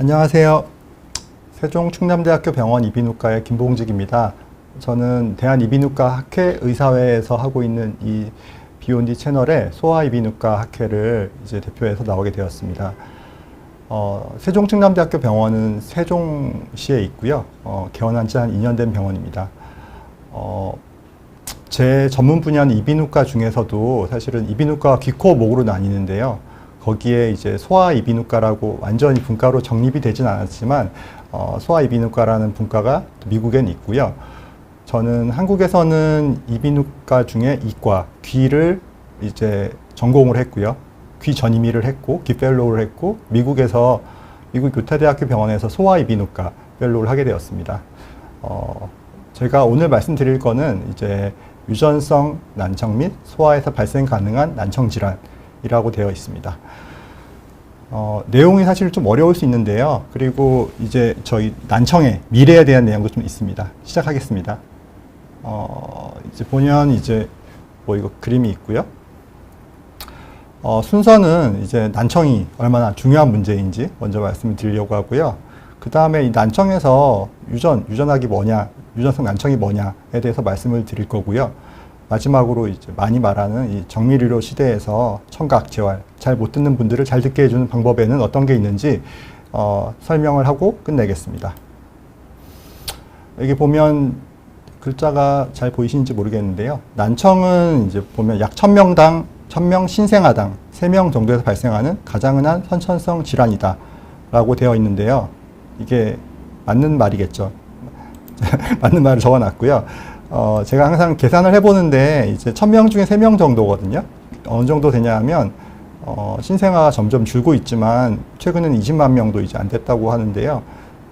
안녕하세요. 세종 충남대학교 병원 이비인후과의 김봉직입니다. 저는 대한 이비인후과 학회 의사회에서 하고 있는 이 비욘디 채널의 소아 이비인후과 학회를 이제 대표해서 나오게 되었습니다. 어, 세종 충남대학교 병원은 세종시에 있고요. 어, 개원한 지 한 2년 된 병원입니다. 어, 제 전문 분야는 이비인후과 중에서도 사실은 이비인후과 귀 코 목으로 나뉘는데요. 거기에 이제 소아 이비인후과라고 완전히 분과로 정립이 되진 않았지만 어, 소아 이비인후과라는 분과가 미국엔 있고요. 저는 한국에서는 이비인후과 중에 이과 귀를 이제 전공을 했고요. 귀 전임의를 했고 귀 펠로우를 했고 미국에서 미국 교태대학교 병원에서 소아 이비인후과 펠로우를 하게 되었습니다. 어, 제가 오늘 말씀드릴 거는 이제 유전성 난청 및 소아에서 발생 가능한 난청 질환 이라고 되어 있습니다. 어, 내용이 사실 좀 어려울 수 있는데요. 그리고 이제 저희 난청의 미래에 대한 내용도 좀 있습니다. 시작하겠습니다. 어, 이제 보면 이제 뭐 이거 그림이 있고요. 어, 순서는 이제 난청이 얼마나 중요한 문제인지 먼저 말씀을 드리려고 하고요. 그 다음에 이 난청에서 유전, 유전학이 뭐냐, 유전성 난청이 뭐냐에 대해서 말씀을 드릴 거고요. 마지막으로 이제 많이 말하는 이 정밀의료 시대에서 청각, 재활, 잘 못 듣는 분들을 잘 듣게 해주는 방법에는 어떤 게 있는지 어, 설명을 하고 끝내겠습니다. 여기 보면 글자가 잘 보이시는지 모르겠는데요. 난청은 이제 보면 약 1000명당 1000명 신생아당 3명 정도에서 발생하는 가장 흔한 선천성 질환이다 라고 되어 있는데요. 이게 맞는 말이겠죠. 맞는 말을 적어놨고요. 어, 제가 항상 계산을 해보는데 이제 1000명 중에 3명 정도거든요. 어느 정도 되냐 하면 어, 신생아가 점점 줄고 있지만 최근에는 20만 명도 이제 안 됐다고 하는데요.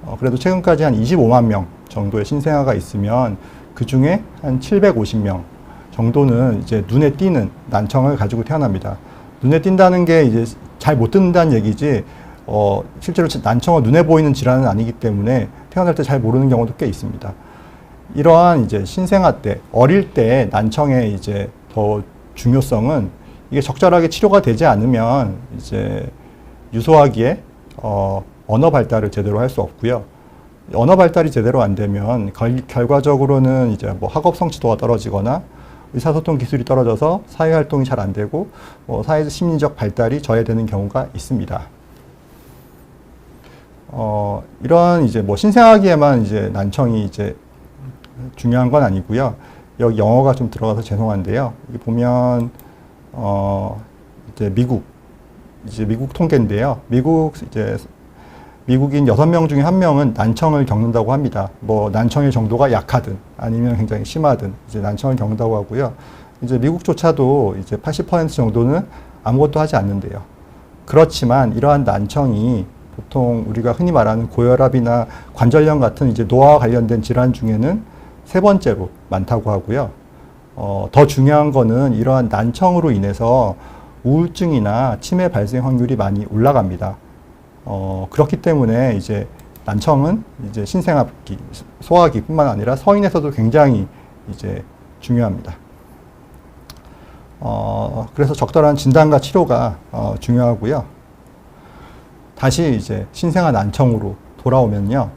어, 그래도 최근까지 한 25만 명 정도의 신생아가 있으면 그 중에 한 750명 정도는 이제 눈에 띄는 난청을 가지고 태어납니다. 눈에 띈다는 게 이제 잘 못 듣는다는 얘기지, 어, 실제로 난청은 눈에 보이는 질환은 아니기 때문에 태어날 때 잘 모르는 경우도 꽤 있습니다. 이러한 이제 신생아 때, 어릴 때 난청의 이제 더 중요성은 이게 적절하게 치료가 되지 않으면 이제 유소하기에 어, 언어 발달을 제대로 할 수 없고요. 언어 발달이 제대로 안 되면 결, 결과적으로는 이제 뭐 학업 성취도가 떨어지거나 의사소통 기술이 떨어져서 사회 활동이 잘 안 되고 뭐 사회 심리적 발달이 저해되는 경우가 있습니다. 어, 이런 이제 뭐 신생아기에만 이제 난청이 이제 중요한 건 아니고요. 여기 영어가 좀 들어가서 죄송한데요. 여기 보면 어, 이제 미국 이제 미국 통계인데요. 미국 이제 미국인 6명 중에 1명은 난청을 겪는다고 합니다. 뭐 난청의 정도가 약하든 아니면 굉장히 심하든 이제 난청을 겪는다고 하고요. 이제 미국조차도 이제 80% 정도는 아무것도 하지 않는데요. 그렇지만 이러한 난청이 보통 우리가 흔히 말하는 고혈압이나 관절염 같은 이제 노화와 관련된 질환 중에는 세 번째로 많다고 하고요. 어, 더 중요한 거는 이러한 난청으로 인해서 우울증이나 치매 발생 확률이 많이 올라갑니다. 어, 그렇기 때문에 이제 난청은 이제 신생아기, 소아기뿐만 아니라 성인에서도 굉장히 이제 중요합니다. 어, 그래서 적절한 진단과 치료가 어, 중요하고요. 다시 이제 신생아 난청으로 돌아오면요.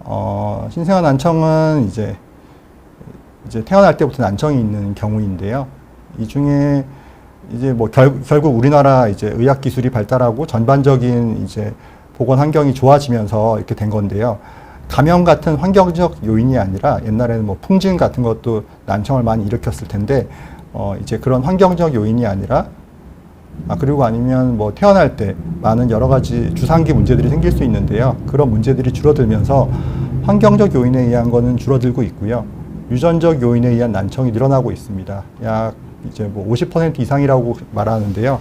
어, 신생아 난청은 이제 이제 태어날 때부터 난청이 있는 경우인데요. 이 중에 이제 뭐 결, 결국 우리나라 이제 의학 기술이 발달하고 전반적인 이제 보건 환경이 좋아지면서 이렇게 된 건데요. 감염 같은 환경적 요인이 아니라 옛날에는 뭐 풍진 같은 것도 난청을 많이 일으켰을 텐데 어 이제 그런 환경적 요인이 아니라 아 그리고 아니면 뭐 태어날 때 많은 여러 가지 주상기 문제들이 생길 수 있는데요. 그런 문제들이 줄어들면서 환경적 요인에 의한 거는 줄어들고 있고요. 유전적 요인에 의한 난청이 늘어나고 있습니다. 약 이제 뭐 50% 이상이라고 말하는데요.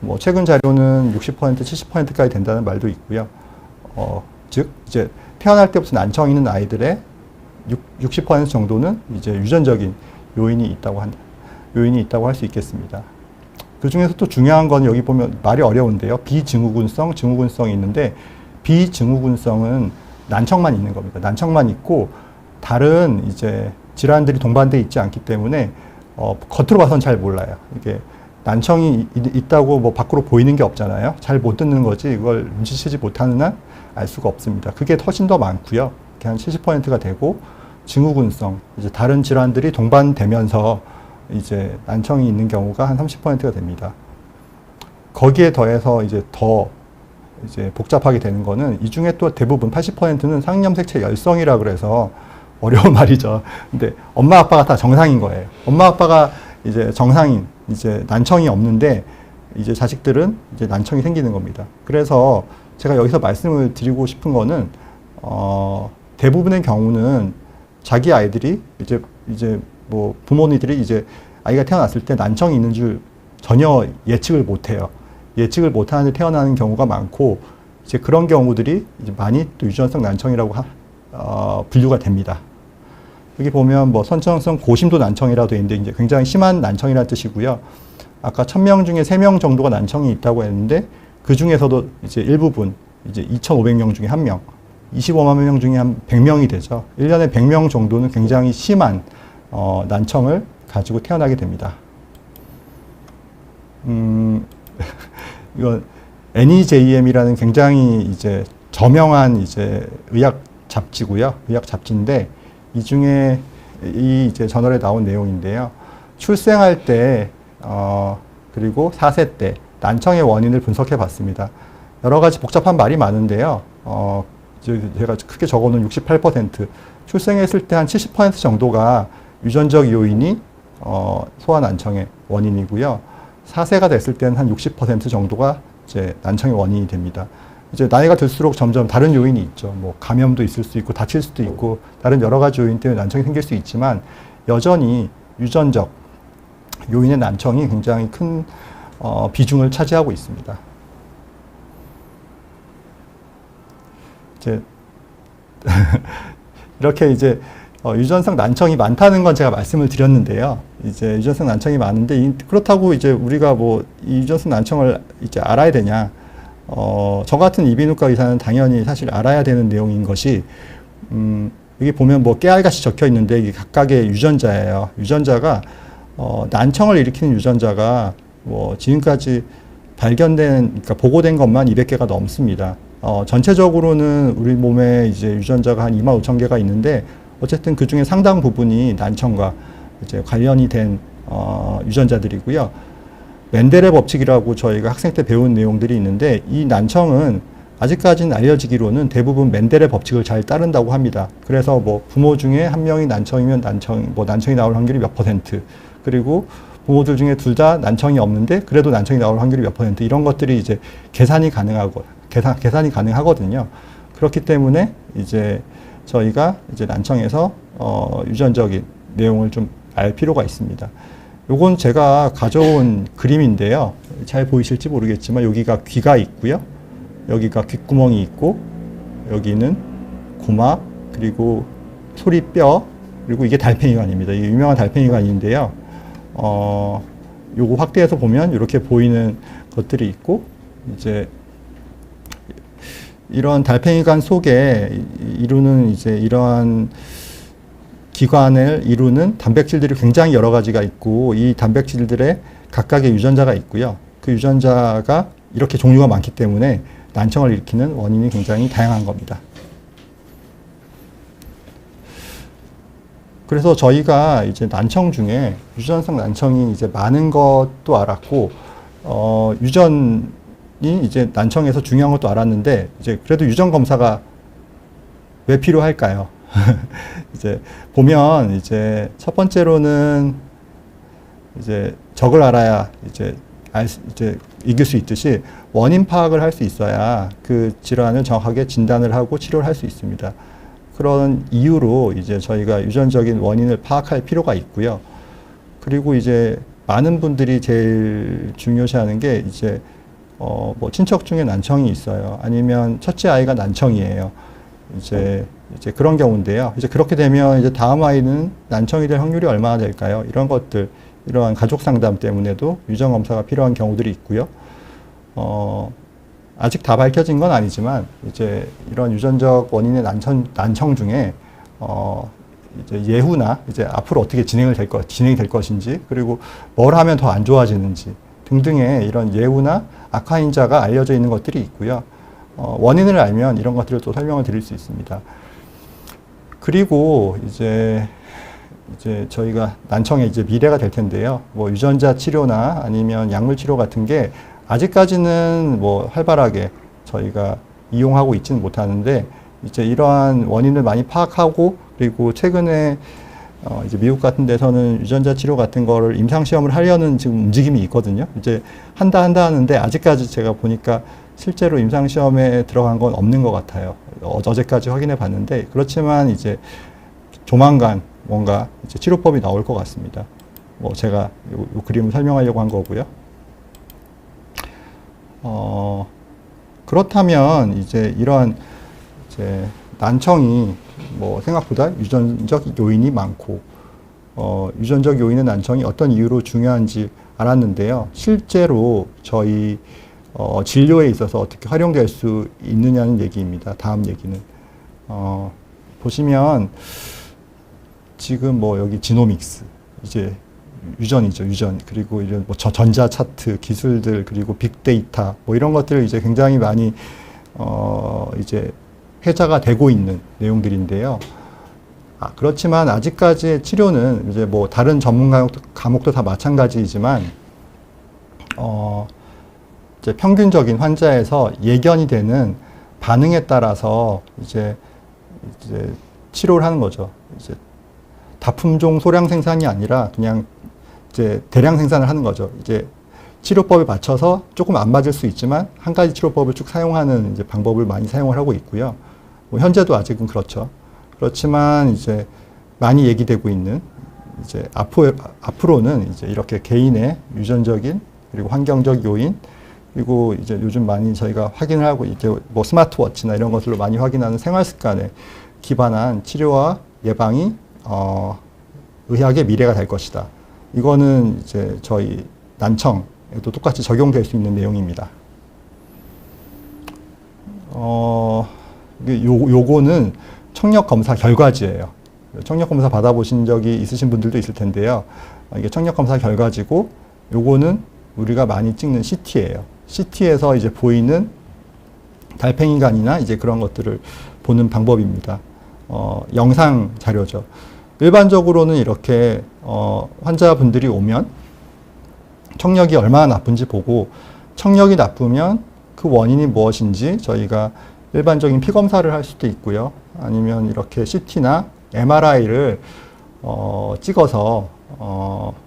뭐 최근 자료는 60% 70%까지 된다는 말도 있고요. 어, 즉 이제 태어날 때부터 난청 있는 아이들의 60, 60% 정도는 이제 유전적인 요인이 있다고 한 요인이 있다고 할 수 있겠습니다. 그 중에서 또 중요한 건 여기 보면 말이 어려운데요. 비증후군성, 증후군성이 있는데 비증후군성은 난청만 있는 겁니다. 난청만 있고 다른 이제 질환들이 동반돼 있지 않기 때문에 어, 겉으로 봐서는 잘 몰라요. 이게 난청이 이- 있다고 뭐 밖으로 보이는 게 없잖아요. 잘 못 듣는 거지 이걸 눈치채지 못하는 한 알 수가 없습니다. 그게 훨씬 더 많고요. 한 70%가 되고 증후군성 이제 다른 질환들이 동반되면서 이제 난청이 있는 경우가 한 30%가 됩니다. 거기에 더해서 이제 더 이제 복잡하게 되는 거는 이 중에 또 대부분 80%는 상염색체 열성이라 그래서 어려운 말이죠. 근데 엄마 아빠가 다 정상인 거예요. 엄마 아빠가 이제 정상인 이제 난청이 없는데 이제 자식들은 이제 난청이 생기는 겁니다. 그래서 제가 여기서 말씀을 드리고 싶은 거는 어 대부분의 경우는 자기 아이들이 이제 이제 뭐 부모님들이 이제 아이가 태어났을 때 난청이 있는 줄 전혀 예측을 못 해요. 예측을 못 하는 태어나는 경우가 많고 이제 그런 경우들이 이제 많이 또 유전성 난청이라고 하, 어, 분류가 됩니다. 여기 보면 뭐 선천성 고심도 난청이라도 있는데 이제 굉장히 심한 난청이라는 뜻이고요. 아까 1000명 중에 3명 정도가 난청이 있다고 했는데 그 중에서도 이제 일부분 이제 2,500명 중에 1명, 25만 명 중에 한 100명이 되죠. 1년에 100명 정도는 굉장히 심한 어, 난청을 가지고 태어나게 됩니다. 음, 이건 NEJM이라는 굉장히 이제 저명한 이제 의학 잡지고요. 의학 잡지인데 이 중에 이 이제 저널에 나온 내용인데요. 출생할 때 어, 그리고 4세 때 난청의 원인을 분석해 봤습니다. 여러 가지 복잡한 말이 많은데요. 어, 제가 크게 적어놓은 68% 출생했을 때 한 70% 정도가 유전적 요인이 어, 소아 난청의 원인이고요. 4세가 됐을 때는 한 60% 정도가 이제 난청의 원인이 됩니다. 이제 나이가 들수록 점점 다른 요인이 있죠. 뭐 감염도 있을 수 있고 다칠 수도 있고 다른 여러 가지 요인 때문에 난청이 생길 수 있지만 여전히 유전적 요인의 난청이 굉장히 큰 어, 비중을 차지하고 있습니다. 이제 이렇게 이제 어, 유전성 난청이 많다는 건 제가 말씀을 드렸는데요. 이제 유전성 난청이 많은데 이, 그렇다고 이제 우리가 뭐 이 유전성 난청을 이제 알아야 되냐? 어, 저 같은 이비인후과 의사는 당연히 사실 알아야 되는 내용인 것이 음, 여기 보면 뭐 깨알같이 적혀 있는데 이게 각각의 유전자예요. 유전자가 어, 난청을 일으키는 유전자가 뭐 지금까지 발견된 그러니까 보고된 것만 200개가 넘습니다. 어, 전체적으로는 우리 몸에 이제 유전자가 한 2만 5천 개가 있는데 어쨌든 그 중에 상당 부분이 난청과 이제 관련이 된 어, 유전자들이고요. 멘델의 법칙이라고 저희가 학생 때 배운 내용들이 있는데 이 난청은 아직까지는 알려지기로는 대부분 멘델의 법칙을 잘 따른다고 합니다. 그래서 뭐 부모 중에 한 명이 난청이면 난청 뭐 난청이 나올 확률이 몇 퍼센트 그리고 부모들 중에 둘 다 난청이 없는데 그래도 난청이 나올 확률이 몇 퍼센트 이런 것들이 이제 계산이 가능하고 계산 계산이 가능하거든요. 그렇기 때문에 이제 저희가 이제 난청에서 어, 유전적인 내용을 좀 알 필요가 있습니다. 요건 제가 가져온 그림인데요. 잘 보이실지 모르겠지만 여기가 귀가 있고요. 여기가 귓구멍이 있고 여기는 고막 그리고 소리뼈 그리고 이게 달팽이관입니다. 이게 유명한 달팽이관인데요. 어, 요거 확대해서 보면 이렇게 보이는 것들이 있고 이제 이런 달팽이관 속에 이- 이루는 이제 이러한 기관을 이루는 단백질들이 굉장히 여러 가지가 있고 이 단백질들의 각각의 유전자가 있고요. 그 유전자가 이렇게 종류가 많기 때문에 난청을 일으키는 원인이 굉장히 다양한 겁니다. 그래서 저희가 이제 난청 중에 유전성 난청이 이제 많은 것도 알았고, 어, 유전이 이제 난청에서 중요한 것도 알았는데, 이제 그래도 유전 검사가 왜 필요할까요? 이제 보면 이제 첫 번째로는 이제 적을 알아야 이제 알 수- 이제 이길 수 있듯이 원인 파악을 할 수 있어야 그 질환을 정확하게 진단을 하고 치료를 할 수 있습니다. 그런 이유로 이제 저희가 유전적인 원인을 파악할 필요가 있고요. 그리고 이제 많은 분들이 제일 중요시하는 게 이제 어 뭐 친척 중에 난청이 있어요. 아니면 첫째 아이가 난청이에요. 이제 이제 그런 경우인데요. 이제 그렇게 되면 이제 다음 아이는 난청이 될 확률이 얼마나 될까요? 이런 것들 이러한 가족 상담 때문에도 유전 검사가 필요한 경우들이 있고요. 어 아직 다 밝혀진 건 아니지만 이제 이런 유전적 원인의 난청 난청 중에 어 이제 예후나 이제 앞으로 어떻게 진행을 될 것, 진행이 될 것인지 그리고 뭘 하면 더 안 좋아지는지 등등의 이런 예후나 악화인자가 알려져 있는 것들이 있고요. 어, 원인을 알면 이런 것들을 또 설명을 드릴 수 있습니다. 그리고 이제 이제 저희가 난청의 이제 미래가 될 텐데요. 뭐 유전자 치료나 아니면 약물 치료 같은 게 아직까지는 뭐 활발하게 저희가 이용하고 있지는 못하는데 이제 이러한 원인을 많이 파악하고 그리고 최근에 어 이제 미국 같은 데서는 유전자 치료 같은 거를 임상 시험을 하려는 지금 움직임이 있거든요. 이제 한다 한다 하는데 아직까지 제가 보니까 실제로 임상 시험에 들어간 건 없는 것 같아요. 어, 어제까지 확인해 봤는데 그렇지만 이제 조만간 뭔가 이제 치료법이 나올 것 같습니다. 뭐 제가 요, 요 그림을 설명하려고 한 거고요. 어, 그렇다면 이제 이런 이제 난청이 뭐 생각보다 유전적 요인이 많고 어, 유전적 요인의 난청이 어떤 이유로 중요한지 알았는데요. 실제로 저희 어, 진료에 있어서 어떻게 활용될 수 있느냐는 얘기입니다. 다음 얘기는 어, 보시면 지금 뭐 여기 지노믹스 이제 유전이죠 유전 그리고 이런 뭐 저- 전자 차트 기술들 그리고 빅데이터 뭐 이런 것들을 이제 굉장히 많이 어 이제 회자가 되고 있는 내용들인데요. 아, 그렇지만 아직까지의 치료는 이제 뭐 다른 전문 과목도 다 마찬가지이지만 어 이제 평균적인 환자에서 예견이 되는 반응에 따라서 이제 이제 치료를 하는 거죠. 이제 다품종 소량 생산이 아니라 그냥 이제 대량 생산을 하는 거죠. 이제 치료법에 맞춰서 조금 안 맞을 수 있지만 한 가지 치료법을 쭉 사용하는 이제 방법을 많이 사용을 하고 있고요. 뭐 현재도 아직은 그렇죠. 그렇지만 이제 많이 얘기되고 있는 이제 앞으로, 앞으로는 이제 이렇게 개인의 유전적인 그리고 환경적 요인 그리고 이제 요즘 많이 저희가 확인을 하고 이제 뭐 스마트워치나 이런 것들로 많이 확인하는 생활 습관에 기반한 치료와 예방이 어, 의학의 미래가 될 것이다. 이거는 이제 저희 난청에도 똑같이 적용될 수 있는 내용입니다. 어, 요, 요거는 청력 검사 결과지예요. 청력 검사 받아보신 적이 있으신 분들도 있을 텐데요. 어, 이게 청력 검사 결과지고 요거는 우리가 많이 찍는 CT예요. CT에서 이제 보이는 달팽이관이나 이제 그런 것들을 보는 방법입니다. 어, 영상 자료죠. 일반적으로는 이렇게 어, 환자분들이 오면 청력이 얼마나 나쁜지 보고 청력이 나쁘면 그 원인이 무엇인지 저희가 일반적인 피 검사를 할 수도 있고요. 아니면 이렇게 CT나 MRI를 어, 찍어서 어, 뭐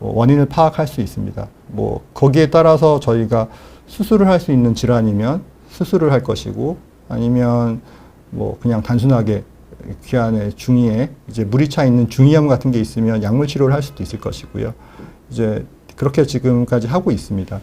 원인을 파악할 수 있습니다. 뭐 거기에 따라서 저희가 수술을 할 수 있는 질환이면 수술을 할 것이고 아니면 뭐 그냥 단순하게 귀 안에 중이에 이제 물이 차 있는 중이염 같은 게 있으면 약물 치료를 할 수도 있을 것이고요. 이제 그렇게 지금까지 하고 있습니다.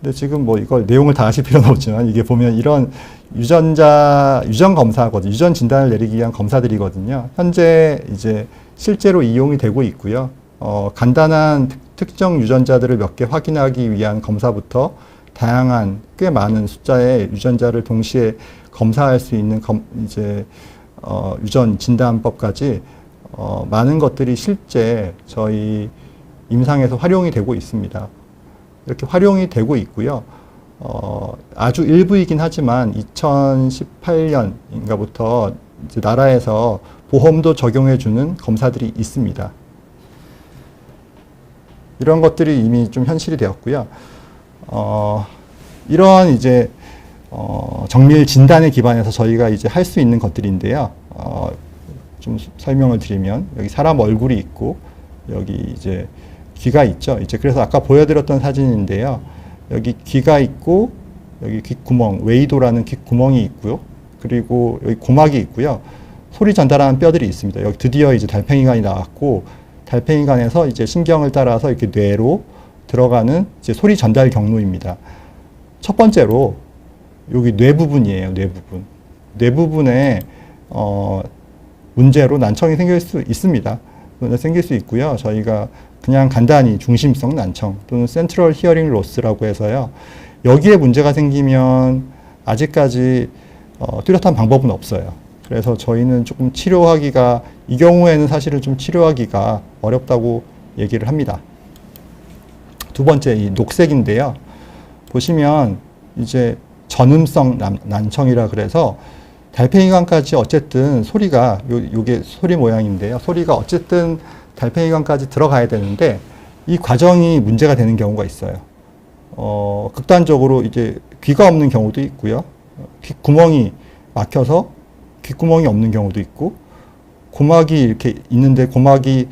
근데 지금 뭐 이걸 내용을 다 아실 필요는 없지만 이게 보면 이런 유전자 유전 검사거든 유전 진단을 내리기 위한 검사들이거든요. 현재 이제 실제로 이용이 되고 있고요. 어, 간단한 특- 특정 유전자들을 몇 개 확인하기 위한 검사부터 다양한 꽤 많은 숫자의 유전자를 동시에 검사할 수 있는 검, 이제 어, 유전 진단법까지 어, 많은 것들이 실제 저희 임상에서 활용이 되고 있습니다. 이렇게 활용이 되고 있고요. 어, 아주 일부이긴 하지만 2018년인가부터 이제 나라에서 보험도 적용해주는 검사들이 있습니다. 이런 것들이 이미 좀 현실이 되었고요. 어, 이러한 이제 어, 정밀 진단에 기반해서 저희가 이제 할 수 있는 것들인데요. 어, 좀 설명을 드리면 여기 사람 얼굴이 있고 여기 이제 귀가 있죠. 이제 그래서 아까 보여드렸던 사진인데요. 여기 귀가 있고 여기 귓구멍 웨이도라는 귓구멍이 있고요. 그리고 여기 고막이 있고요. 소리 전달하는 뼈들이 있습니다. 여기 드디어 이제 달팽이관이 나왔고 달팽이관에서 이제 신경을 따라서 이렇게 뇌로 들어가는 이제 소리 전달 경로입니다. 첫 번째로 여기 뇌 부분이에요. 뇌 부분. 뇌 부분에 어, 문제로 난청이 생길 수 있습니다. 생길 수 있고요. 저희가 그냥 간단히 중심성 난청 또는 센트럴 히어링 로스라고 해서요. 여기에 문제가 생기면 아직까지 어, 뚜렷한 방법은 없어요. 그래서 저희는 조금 치료하기가 이 경우에는 사실은 좀 치료하기가 어렵다고 얘기를 합니다. 두 번째 이 녹색인데요. 보시면 이제 전음성 난, 난청이라 그래서 달팽이관까지 어쨌든 소리가 요 요게 소리 모양인데요. 소리가 어쨌든 달팽이관까지 들어가야 되는데 이 과정이 문제가 되는 경우가 있어요. 어, 극단적으로 이제 귀가 없는 경우도 있고요. 귓구멍이 막혀서 귓구멍이 없는 경우도 있고 고막이 이렇게 있는데 고막이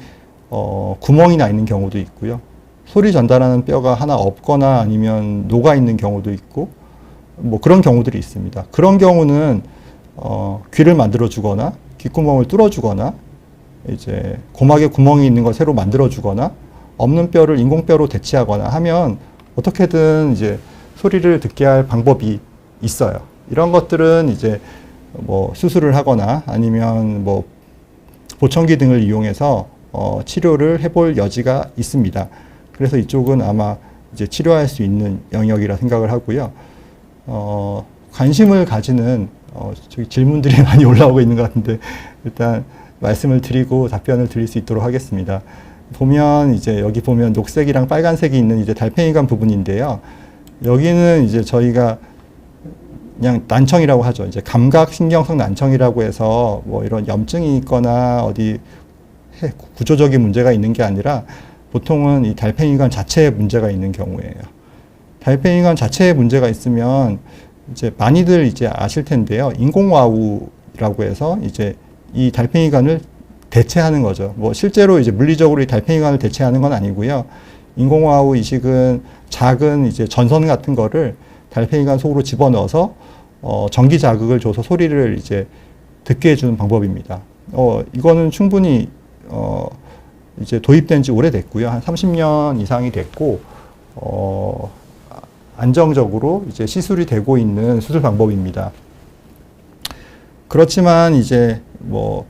어, 구멍이 나 있는 경우도 있고요. 소리 전달하는 뼈가 하나 없거나 아니면 녹아 있는 경우도 있고 뭐 그런 경우들이 있습니다. 그런 경우는 어, 귀를 만들어 주거나 귓구멍을 뚫어 주거나 이제 고막에 구멍이 있는 걸 새로 만들어 주거나 없는 뼈를 인공뼈로 대체하거나 하면 어떻게든 이제 소리를 듣게 할 방법이 있어요. 이런 것들은 이제 뭐 수술을 하거나 아니면 뭐 보청기 등을 이용해서 어, 치료를 해볼 여지가 있습니다. 그래서 이쪽은 아마 이제 치료할 수 있는 영역이라 생각을 하고요. 어, 관심을 가지는 어, 저기 질문들이 많이 올라오고 있는 것 같은데 일단 말씀을 드리고 답변을 드릴 수 있도록 하겠습니다. 보면 이제 여기 보면 녹색이랑 빨간색이 있는 이제 달팽이관 부분인데요. 여기는 이제 저희가 그냥 난청이라고 하죠. 이제 감각신경성 난청이라고 해서 뭐 이런 염증이 있거나 어디 해- 구조적인 문제가 있는 게 아니라 보통은 이 달팽이관 자체에 문제가 있는 경우예요. 달팽이관 자체에 문제가 있으면 이제 많이들 이제 아실 텐데요. 인공와우라고 해서 이제 이 달팽이관을 대체하는 거죠. 뭐 실제로 이제 물리적으로 이 달팽이관을 대체하는 건 아니고요. 인공와우 이식은 작은 이제 전선 같은 거를 달팽이관 속으로 집어넣어서 어, 전기 자극을 줘서 소리를 이제 듣게 해주는 방법입니다. 어, 이거는 충분히 어, 이제 도입된 지 오래됐고요. 한 30년 이상이 됐고, 어, 안정적으로 이제 시술이 되고 있는 수술 방법입니다. 그렇지만 이제 뭐,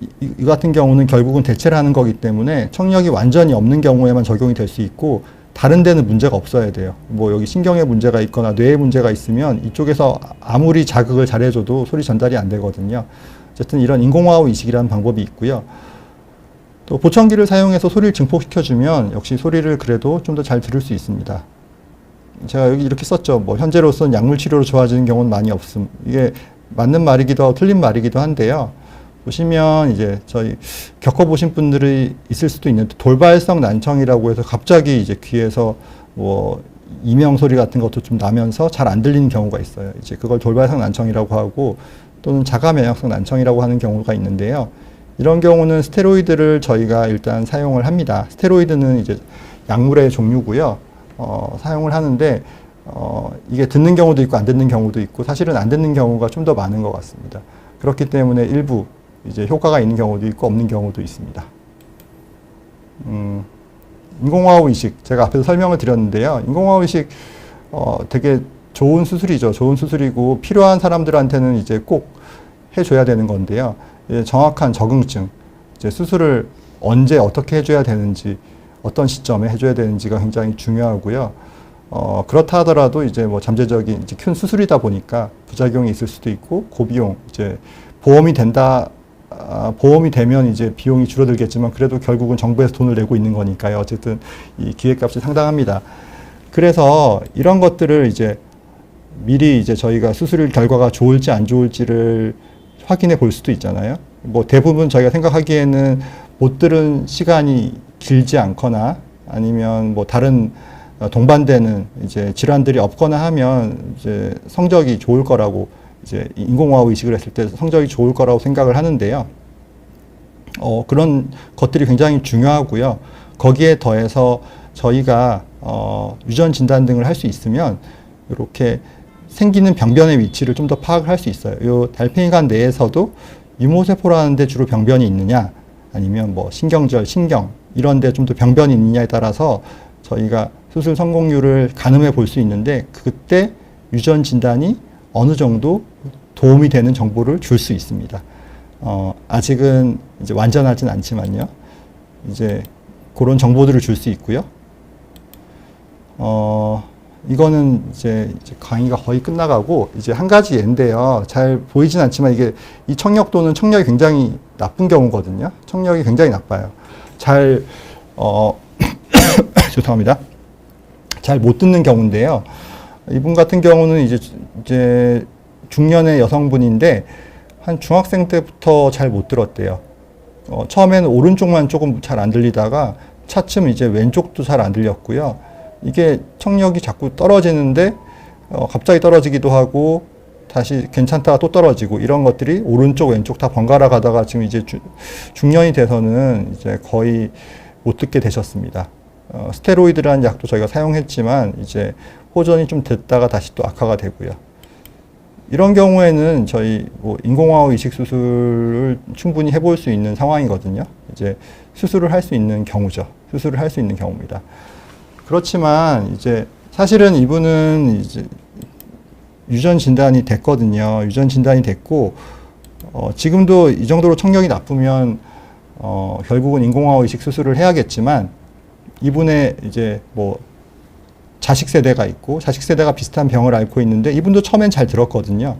이, 이 같은 경우는 결국은 대체를 하는 거기 때문에 청력이 완전히 없는 경우에만 적용이 될 수 있고, 다른 데는 문제가 없어야 돼요. 뭐 여기 신경에 문제가 있거나 뇌에 문제가 있으면 이쪽에서 아무리 자극을 잘해줘도 소리 전달이 안 되거든요. 어쨌든 이런 인공화호 이식이라는 방법이 있고요. 또 보청기를 사용해서 소리를 증폭시켜주면 역시 소리를 그래도 좀 더 잘 들을 수 있습니다. 제가 여기 이렇게 썼죠. 뭐 현재로서는 약물 치료로 좋아지는 경우는 많이 없음. 이게 맞는 말이기도 하고 틀린 말이기도 한데요. 보시면 이제 저희 겪어보신 분들이 있을 수도 있는데 돌발성 난청이라고 해서 갑자기 이제 귀에서 뭐 이명 소리 같은 것도 좀 나면서 잘 안 들리는 경우가 있어요. 이제 그걸 돌발성 난청이라고 하고 또는 자가 면역성 난청이라고 하는 경우가 있는데요. 이런 경우는 스테로이드를 저희가 일단 사용을 합니다. 스테로이드는 이제 약물의 종류고요. 어, 사용을 하는데 어, 이게 듣는 경우도 있고 안 듣는 경우도 있고 사실은 안 듣는 경우가 좀 더 많은 것 같습니다. 그렇기 때문에 일부 이제 효과가 있는 경우도 있고 없는 경우도 있습니다. 음, 인공화호 이식 제가 앞에서 설명을 드렸는데요. 인공화호 이식 어, 되게 좋은 수술이죠. 좋은 수술이고 필요한 사람들한테는 이제 꼭 해줘야 되는 건데요. 예, 정확한 적응증, 이제 수술을 언제 어떻게 해줘야 되는지, 어떤 시점에 해줘야 되는지가 굉장히 중요하고요. 어, 그렇다 하더라도 이제 뭐 잠재적인 이제 큰 수술이다 보니까 부작용이 있을 수도 있고 고비용 이제 보험이 된다 아, 보험이 되면 이제 비용이 줄어들겠지만 그래도 결국은 정부에서 돈을 내고 있는 거니까요. 어쨌든 이 기획값이 상당합니다. 그래서 이런 것들을 이제 미리 이제 저희가 수술 결과가 좋을지 안 좋을지를 확인해 볼 수도 있잖아요. 뭐 대부분 저희가 생각하기에는 못 들은 시간이 길지 않거나 아니면 뭐 다른 어, 동반되는 이제 질환들이 없거나 하면 이제 성적이 좋을 거라고 이제 인공화학 의식을 했을 때 성적이 좋을 거라고 생각을 하는데요. 어, 그런 것들이 굉장히 중요하고요. 거기에 더해서 저희가 어, 유전 진단 등을 할 수 있으면 이렇게 생기는 병변의 위치를 좀 더 파악을 할 수 있어요. 요 달팽이관 내에서도 유모세포라는 데 주로 병변이 있느냐 아니면 뭐 신경절, 신경 이런 데 좀 더 병변이 있느냐에 따라서 저희가 수술 성공률을 가늠해 볼 수 있는데 그때 유전 진단이 어느 정도 도움이 되는 정보를 줄 수 있습니다. 어, 아직은 이제 완전하진 않지만요. 이제 그런 정보들을 줄 수 있고요. 어, 이거는 이제, 강의가 거의 끝나가고 이제 한 가지 예인데요. 잘 보이진 않지만 이게 이 청력도는 청력이 굉장히 나쁜 경우거든요. 청력이 굉장히 나빠요. 잘, 어, 죄송합니다. 잘 못 듣는 경우인데요. 이분 같은 경우는 이제 이제 중년의 여성분인데 한 중학생 때부터 잘 못 들었대요. 어, 처음에는 오른쪽만 조금 잘 안 들리다가 차츰 이제 왼쪽도 잘 안 들렸고요. 이게 청력이 자꾸 떨어지는데 어, 갑자기 떨어지기도 하고 다시 괜찮다가 또 떨어지고 이런 것들이 오른쪽 왼쪽 다 번갈아 가다가 지금 이제 주, 중년이 돼서는 이제 거의 못 듣게 되셨습니다. 어, 스테로이드라는 약도 저희가 사용했지만 이제 호전이 좀 됐다가 다시 또 악화가 되고요. 이런 경우에는 저희 뭐 인공화호 이식 수술을 충분히 해볼 수 있는 상황이거든요. 이제 수술을 할 수 있는 경우죠. 수술을 할 수 있는 경우입니다. 그렇지만 이제 사실은 이분은 이제 유전 진단이 됐거든요. 유전 진단이 됐고 어, 지금도 이 정도로 청력이 나쁘면 어, 결국은 인공화호 이식 수술을 해야겠지만 이분의 이제 뭐 자식 세대가 있고 자식 세대가 비슷한 병을 앓고 있는데 이분도 처음엔 잘 들었거든요.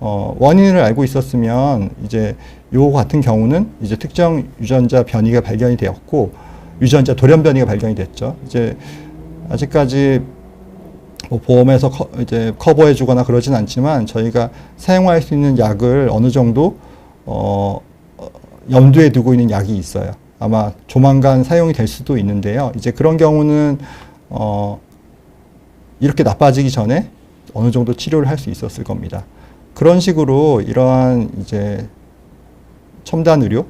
어, 원인을 알고 있었으면 이제 요 같은 경우는 이제 특정 유전자 변이가 발견이 되었고 유전자 돌연 변이가 발견이 됐죠. 이제 아직까지 뭐 보험에서 커, 이제 커버해 주거나 그러진 않지만 저희가 사용할 수 있는 약을 어느 정도 어, 어, 염두에 두고 있는 약이 있어요. 아마 조만간 사용이 될 수도 있는데요. 이제 그런 경우는 어, 이렇게 나빠지기 전에 어느 정도 치료를 할 수 있었을 겁니다. 그런 식으로 이러한 이제 첨단 의료,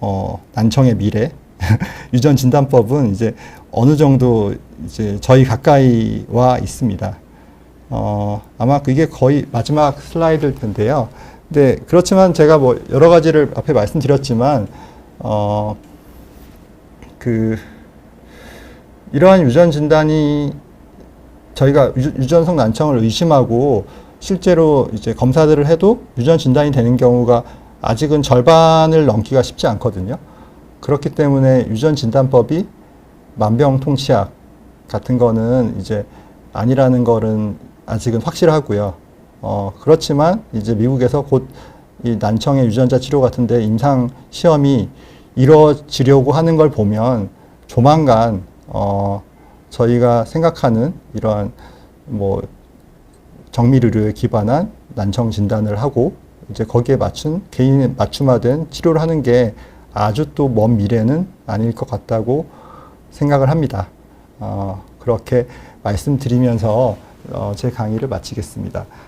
어, 난청의 미래, 유전 진단법은 이제 어느 정도 이제 저희 가까이 와 있습니다. 어, 아마 그게 거의 마지막 슬라이드일 텐데요. 근데 그렇지만 제가 뭐 여러 가지를 앞에 말씀드렸지만, 어, 그, 이러한 유전 진단이 저희가 유, 유전성 난청을 의심하고 실제로 이제 검사들을 해도 유전 진단이 되는 경우가 아직은 절반을 넘기가 쉽지 않거든요. 그렇기 때문에 유전 진단법이 만병통치약 같은 거는 이제 아니라는 거는 아직은 확실하고요. 어, 그렇지만 이제 미국에서 곧 이 난청의 유전자 치료 같은데 임상 시험이 이루어지려고 하는 걸 보면 조만간 어, 저희가 생각하는 이러한 뭐 정밀 의료에 기반한 난청 진단을 하고 이제 거기에 맞춘 개인 맞춤화된 치료를 하는 게 아주 또 먼 미래는 아닐 것 같다고 생각을 합니다. 어, 그렇게 말씀드리면서 어, 제 강의를 마치겠습니다.